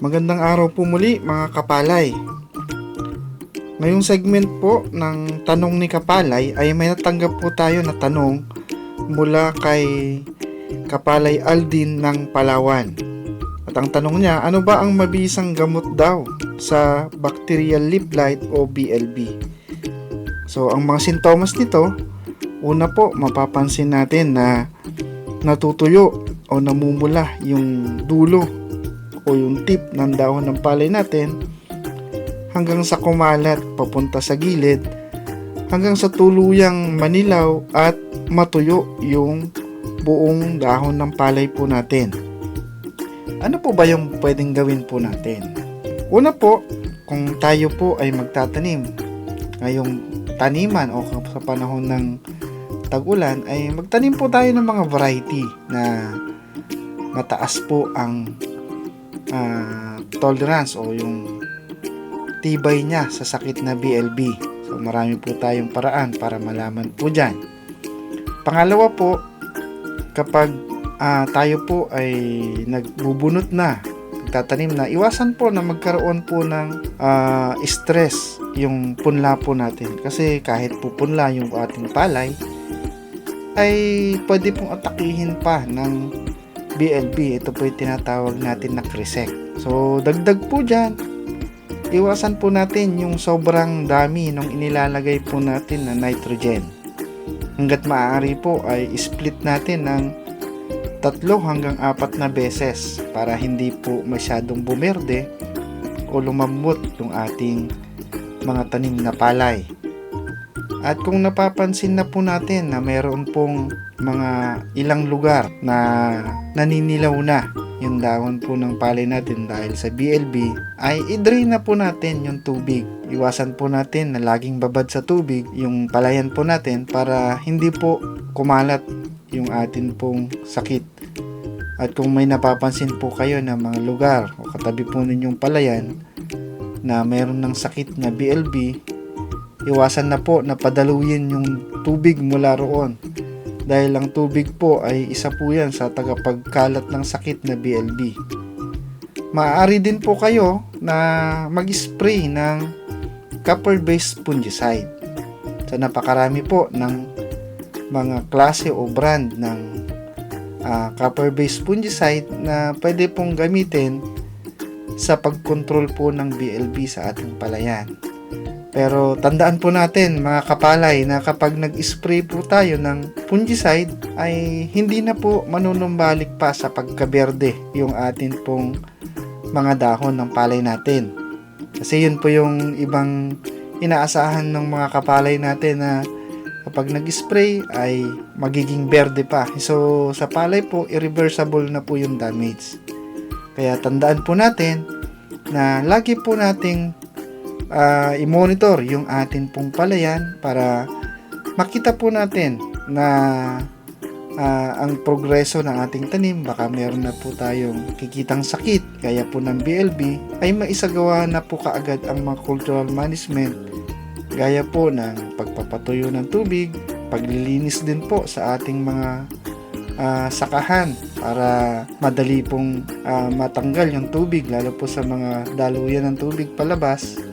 Magandang araw po muli mga kapalay. Ngayong segment po ng tanong ni Kapalay ay may natanggap po tayo na tanong mula kay Kapalay Aldin ng Palawan. At ang tanong niya, ano ba ang mabisang gamot daw sa bacterial lip blight o BLB? So, ang mga sintomas nito, una po, mapapansin natin na natutuyo o namumula yung dulo o yung tip ng dahon ng palay natin hanggang sa kumalat papunta sa gilid hanggang sa tuluyang manilaw at matuyo yung buong dahon ng palay po natin. Ano po ba yung pwedeng gawin po natin? Una po, kung tayo po ay magtatanim ngayong taniman o sa panahon ng tag-ulan ay magtanim po tayo ng mga variety na mataas po ang ah, tolerance o yung tibay niya sa sakit na BLB. So marami po tayong paraan para malaman po dyan. Pangalawa po, kapag ah, tayo po ay nagbubunot na, nagtatanim na, iwasan po na magkaroon po ng ah, stress yung punla po natin. Kasi kahit po punla yung ating palay, ay pwede pong atakihin pa ng BLB. Ito po yung tinatawag natin na cresec. So, dagdag po dyan, iwasan po natin yung sobrang dami nung inilalagay po natin na nitrogen. Hanggat maaari po ay split natin ng tatlo hanggang apat na beses para hindi po masyadong bumerde o lumambot yung ating mga tanim na palay. At kung napapansin na po natin na mayroon pong mga ilang lugar na naninilaw na yung dahon po ng palay natin dahil sa BLB ay i-drain na po natin yung tubig. Iwasan po natin na laging babad sa tubig yung palayan po natin para hindi po kumalat yung atin pong sakit. At kung may napapansin po kayo na mga lugar o katabi po ninyong palayan na mayroon ng sakit na BLB, iwasan na po na padaluyin yung tubig mula roon dahil ang tubig po ay isa po yan sa tagapagkalat ng sakit na BLB. Maaari din po kayo na mag-spray ng copper-based fungicide. So napakarami po ng mga klase o brand ng ah, copper-based fungicide na pwede pong gamitin sa pagkontrol po ng BLB sa ating palayan. Pero tandaan po natin mga kapalay na kapag nag-spray po tayo ng fungicide ay hindi na po manunumbalik pa sa pagkaberde yung atin pong mga dahon ng palay natin. Kasi yun po yung ibang inaasahan ng mga kapalay natin na kapag nag-spray ay magiging berde pa. So sa palay po irreversible na po yung damage. Kaya tandaan po natin na lagi po nating ah, i-monitor yung atin pong palayan para makita po natin na ah, ang progreso ng ating tanim. Baka meron na po tayong kikitang sakit kaya po ng BLB ay maisagawa na po kaagad ang mga cultural management. Gaya po ng pagpapatuyo ng tubig paglilinis din po sa ating mga ah, sakahan para madali pong ah, matanggal yung tubig lalo po sa mga daluyan ng tubig palabas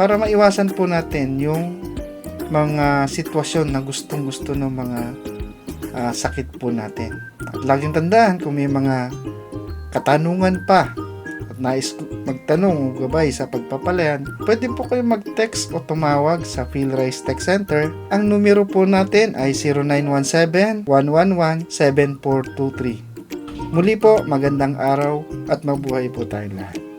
para maiwasan po natin yung mga sitwasyon na gustong gusto ng mga ah, sakit po natin. At laging tandaan kung may mga katanungan pa at nais magtanong o gabay sa pagpapalayan, pwede po kayo mag-text o tumawag sa PhilRise Tech Center. Ang numero po natin ay 0917-111-7423. Muli po, magandang araw at mabuhay po tayong lahat.